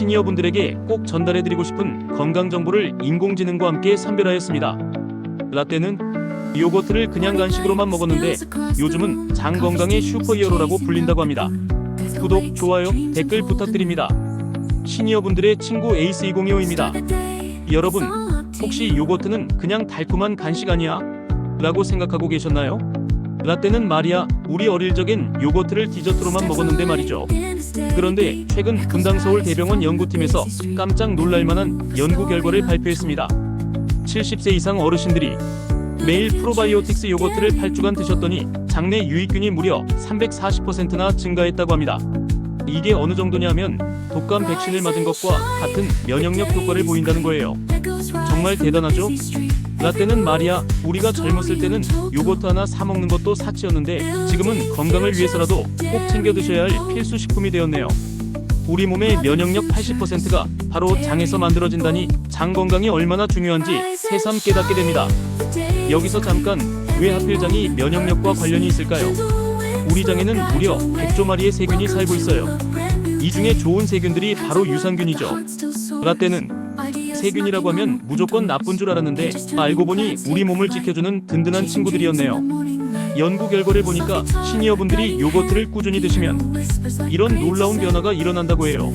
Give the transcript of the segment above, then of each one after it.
시니어분들에게 꼭 전달해드리고 싶은 건강 정보를 인공지능과 함께 선별하였습니다. 라떼는 요거트를 그냥 간식으로만 먹었는데 요즘은 장 건강의 슈퍼히어로라고 불린다고 합니다. 구독, 좋아요, 댓글 부탁드립니다. 시니어분들의 친구 에이스 2025입니다. 여러분, 혹시 요거트는 그냥 달콤한 간식 아니야? 라고 생각하고 계셨나요? 라떼는 말이야, 우리 어릴 적엔 요거트를 디저트로만 먹었는데 말이죠. 그런데 최근 분당 서울 대병원 연구팀에서 깜짝 놀랄만한 연구 결과를 발표했습니다. 70세 이상 어르신들이 매일 프로바이오틱스 요거트를 8주간 드셨더니 장내 유익균이 무려 340%나 증가했다고 합니다. 이게 어느 정도냐면 독감 백신을 맞은 것과 같은 면역력 효과를 보인다는 거예요. 정말 대단하죠? 라떼는 말이야 우리가 젊었을 때는 요거트 하나 사 먹는 것도 사치였는데 지금은 건강을 위해서라도 꼭 챙겨 드셔야 할 필수 식품이 되었네요. 우리 몸의 면역력 80%가 바로 장에서 만들어진다니 장 건강이 얼마나 중요한지 새삼 깨닫게 됩니다. 여기서 잠깐 왜 하필 장이 면역력과 관련이 있을까요? 우리 장에는 무려 100조 마리의 세균이 살고 있어요. 이 중에 좋은 세균들이 바로 유산균이죠. 라떼는 세균이라고 하면 무조건 나쁜 줄 알았는데 알고 보니 우리 몸을 지켜주는 든든한 친구들이었네요. 연구 결과를 보니까 시니어분들이 요거트를 꾸준히 드시면 이런 놀라운 변화가 일어난다고 해요.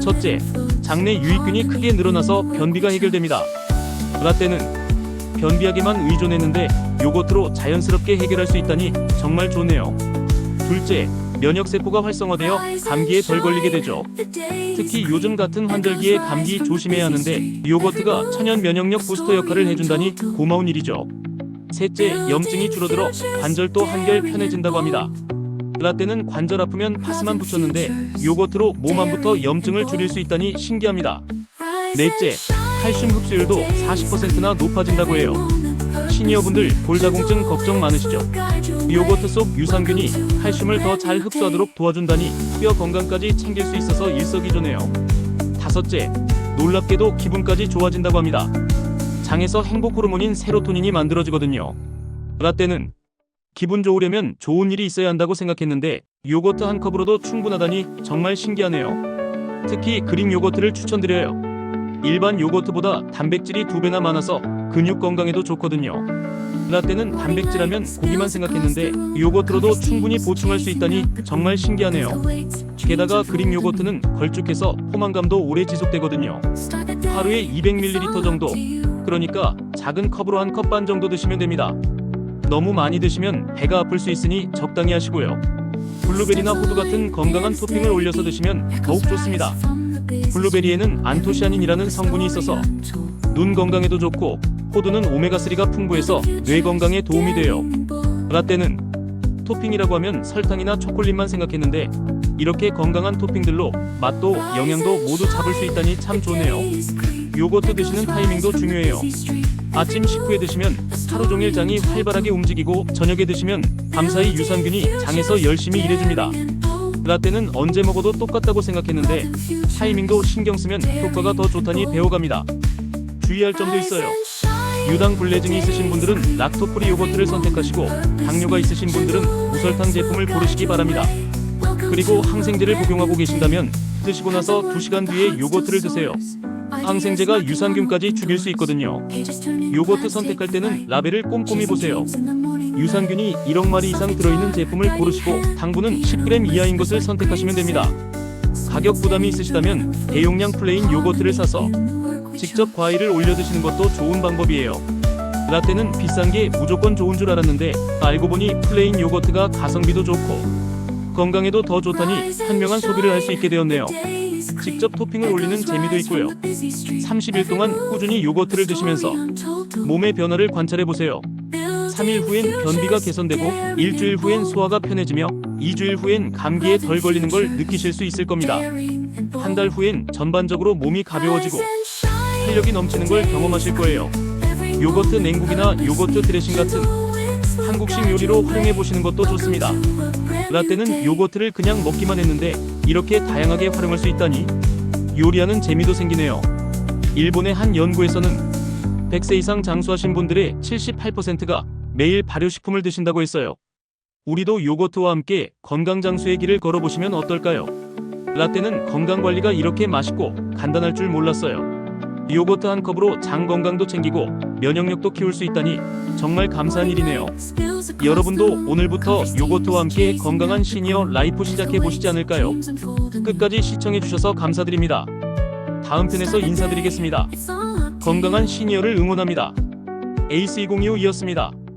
첫째, 장내 유익균이 크게 늘어나서 변비가 해결됩니다. 라떼는 변비약에만 의존했는데 요거트로 자연스럽게 해결할 수 있다니 정말 좋네요. 둘째, 면역세포가 활성화되어 감기에 덜 걸리게 되죠. 특히 요즘 같은 환절기에 감기 조심해야 하는데 요거트가 천연 면역력 부스터 역할을 해준다니 고마운 일이죠. 셋째, 염증이 줄어들어 관절도 한결 편해진다고 합니다. 라떼는 관절 아프면 파스만 붙였는데 요거트로 몸 안부터 염증을 줄일 수 있다니 신기합니다. 넷째, 칼슘 흡수율도 40%나 높아진다고 해요. 시니어분들 골다공증 걱정 많으시죠? 요거트 속 유산균이 칼슘을 더 잘 흡수하도록 도와준다니 뼈 건강까지 챙길 수 있어서 일석이조네요. 다섯째, 놀랍게도 기분까지 좋아진다고 합니다. 장에서 행복 호르몬인 세로토닌이 만들어지거든요. 라떼는 기분 좋으려면 좋은 일이 있어야 한다고 생각했는데 요거트 한 컵으로도 충분하다니 정말 신기하네요. 특히 그릭 요거트를 추천드려요. 일반 요거트보다 단백질이 두 배나 많아서 근육 건강에도 좋거든요. 라떼는 단백질하면 고기만 생각했는데 요거트로도 충분히 보충할 수 있다니 정말 신기하네요. 게다가 그릭 요거트는 걸쭉해서 포만감도 오래 지속되거든요. 하루에 200ml 정도. 그러니까 작은 컵으로 한 컵 반 정도 드시면 됩니다. 너무 많이 드시면 배가 아플 수 있으니 적당히 하시고요. 블루베리나 호두 같은 건강한 토핑을 올려서 드시면 더욱 좋습니다. 블루베리에는 안토시아닌이라는 성분이 있어서 눈 건강에도 좋고 호두는 오메가3가 풍부해서 뇌 건강에 도움이 돼요. 라떼는 토핑이라고 하면 설탕이나 초콜릿만 생각했는데 이렇게 건강한 토핑들로 맛도 영양도 모두 잡을 수 있다니 참 좋네요. 요거트 드시는 타이밍도 중요해요. 아침 식후에 드시면 하루 종일 장이 활발하게 움직이고 저녁에 드시면 밤사이 유산균이 장에서 열심히 일해줍니다. 라떼는 언제 먹어도 똑같다고 생각했는데 타이밍도 신경 쓰면 효과가 더 좋다니 배워갑니다. 주의할 점도 있어요. 유당 불내증이 있으신 분들은 락토프리 요거트를 선택하시고 당뇨가 있으신 분들은 무설탕 제품을 고르시기 바랍니다. 그리고 항생제를 복용하고 계신다면 드시고 나서 2시간 뒤에 요거트를 드세요. 항생제가 유산균까지 죽일 수 있거든요. 요거트 선택할 때는 라벨을 꼼꼼히 보세요. 유산균이 1억 마리 이상 들어있는 제품을 고르시고 당분은 10g 이하인 것을 선택하시면 됩니다. 가격 부담이 있으시다면 대용량 플레인 요거트를 사서 직접 과일을 올려 드시는 것도 좋은 방법이에요. 라떼는 비싼 게 무조건 좋은 줄 알았는데 알고 보니 플레인 요거트가 가성비도 좋고 건강에도 더 좋다니 현명한 소비를 할 수 있게 되었네요. 직접 토핑을 올리는 재미도 있고요. 30일 동안 꾸준히 요거트를 드시면서 몸의 변화를 관찰해 보세요. 3일 후엔 변비가 개선되고 일주일 후엔 소화가 편해지며 2주일 후엔 감기에 덜 걸리는 걸 느끼실 수 있을 겁니다. 한 달 후엔 전반적으로 몸이 가벼워지고 활력이 넘치는 걸 경험하실 거예요. 요거트 냉국이나 요거트 드레싱 같은 한국식 요리로 활용해 보시는 것도 좋습니다. 라떼는 요거트를 그냥 먹기만 했는데 이렇게 다양하게 활용할 수 있다니 요리하는 재미도 생기네요. 일본의 한 연구에서는 100세 이상 장수하신 분들의 78%가 매일 발효식품을 드신다고 했어요. 우리도 요거트와 함께 건강 장수의 길을 걸어보시면 어떨까요? 라떼는 건강 관리가 이렇게 맛있고 간단할 줄 몰랐어요. 요거트 한 컵으로 장 건강도 챙기고 면역력도 키울 수 있다니 정말 감사한 일이네요. 여러분도 오늘부터 요거트와 함께 건강한 시니어 라이프 시작해 보시지 않을까요? 끝까지 시청해 주셔서 감사드립니다. 다음 편에서 인사드리겠습니다. 건강한 시니어를 응원합니다. 에이스 2025이었습니다.